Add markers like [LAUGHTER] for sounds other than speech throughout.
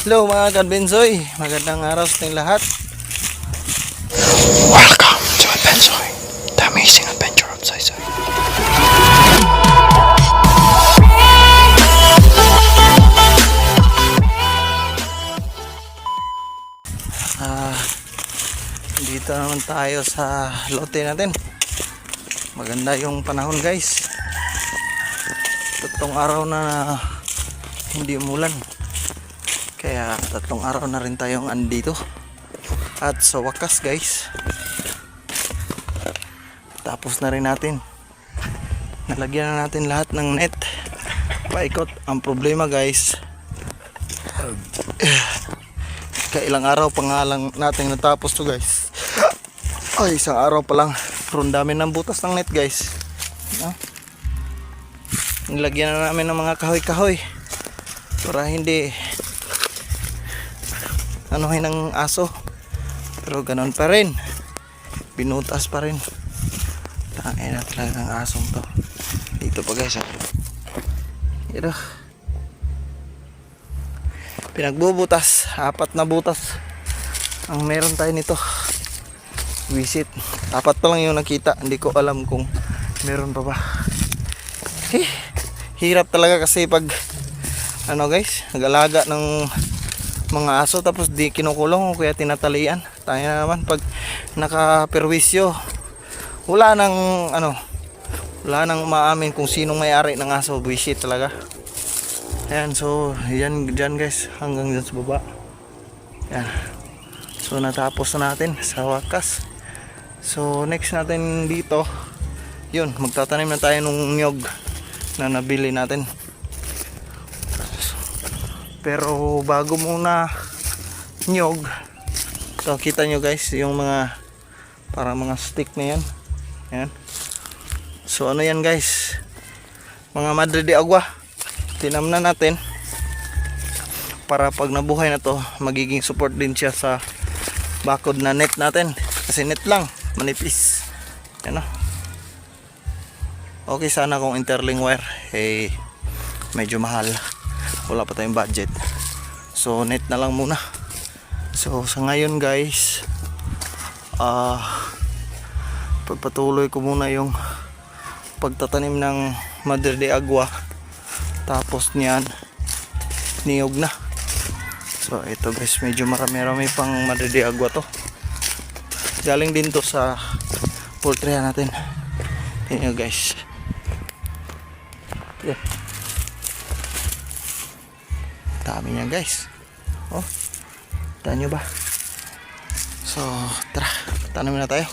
Hello mga kadbensoy, magandang araw sa ating lahat. Welcome to Adventure, the amazing adventure of Sai Ah, dito naman tayo sa lote natin. Maganda yung panahon guys. Tatlong araw na hindi umulan. Kaya tatlong araw na rin tayong andito. At sa wakas guys, tapos na rin natin. Nalagyan na natin lahat ng net. Paikot. Ang problema guys, [SIGHS] kailang araw pa nga lang natin natapos to guys. Ay, isang araw pa lang. Pero dami ng butas ng net guys. No? Nilagyan na namin ng mga kahoy-kahoy. Para hindi anuhin ng aso. Pero ganun pa rin. Binutas pa rin. Tangin na talaga ng asong to. Dito pa guys. Oh. Ito. Pinagbubutas. Apat na butas. Ang meron tayo nito. Visit. Apat pa lang yung nakita. Hindi ko alam kung meron pa ba. Eh, hirap talaga kasi pag ano guys, nag-alaga ng mga aso tapos di kinukulong o kaya tinatalian. Tayo na naman pag nakaperwisyo. Wala nang ano, wala nang maamin kung sinong may-ari ng aso. Visit talaga. Ayan, so, yan dyan guys, hanggang dyan sa baba. Yan. So, natapos na natin sa wakas. So, next natin dito, yun, magtatanim na tayo ng nyog na nabili natin. Pero, bago muna nyog, so, kita nyo guys, yung mga, para mga stick na yan. Yan. So, ano yan guys? Mga madre de agua. Tinamnan natin. Para pag nabuhay na to magiging support din siya sa bakod na net natin. Kasi net lang manipis. Yan o okay sana kung interling wire eh medyo mahal wala pa tayong budget. So net na lang muna. So sa ngayon guys ah pagpatuloy ko muna yung pagtatanim ng Madre de Agua. Tapos niyan niyog na. So ito guys medyo marami marami pang madede agwa to. Galing din to sa poultry natin. Yun guys. Yeah. Dami niya guys. Oh daan nyo ba? So tara tanim na tayo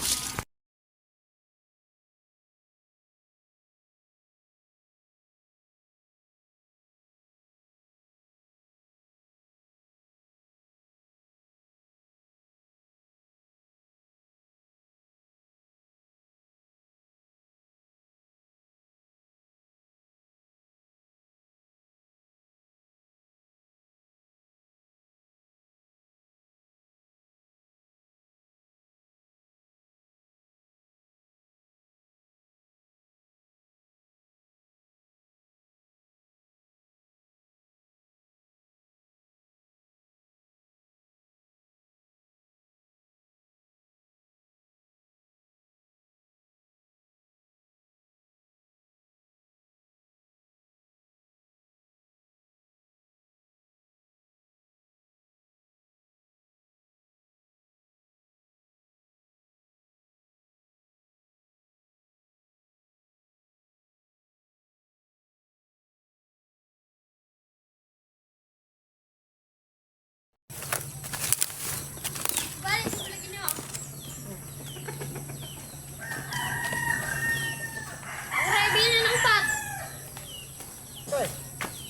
Ay,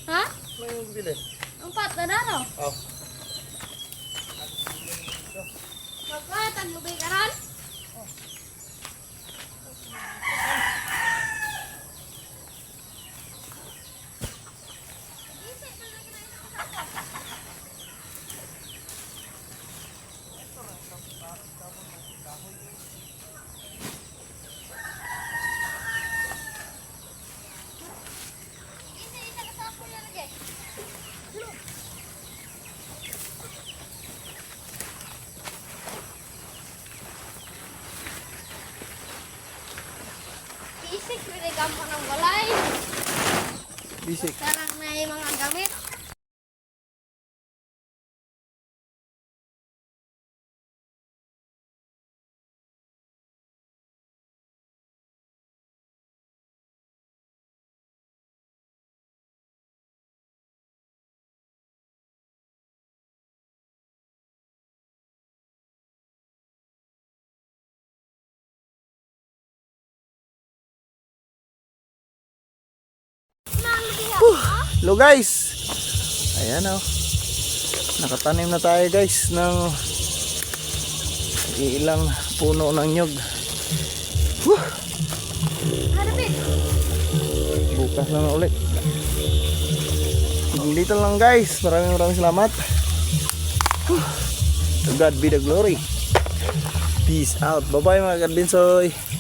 Ha? may bili Ang pat na daro. oh Magkatan mo ba Bisik. Sarang na yung mga gamit. Karon? Hello guys! Ayan oh. Nakatanim na tayo guys ng ilang puno ng nyug. Whew! Bukas na, na ulit. Dito lang guys. Maraming maraming salamat. Whew. To God be the glory. Peace out. Bye bye mga kadinsoy.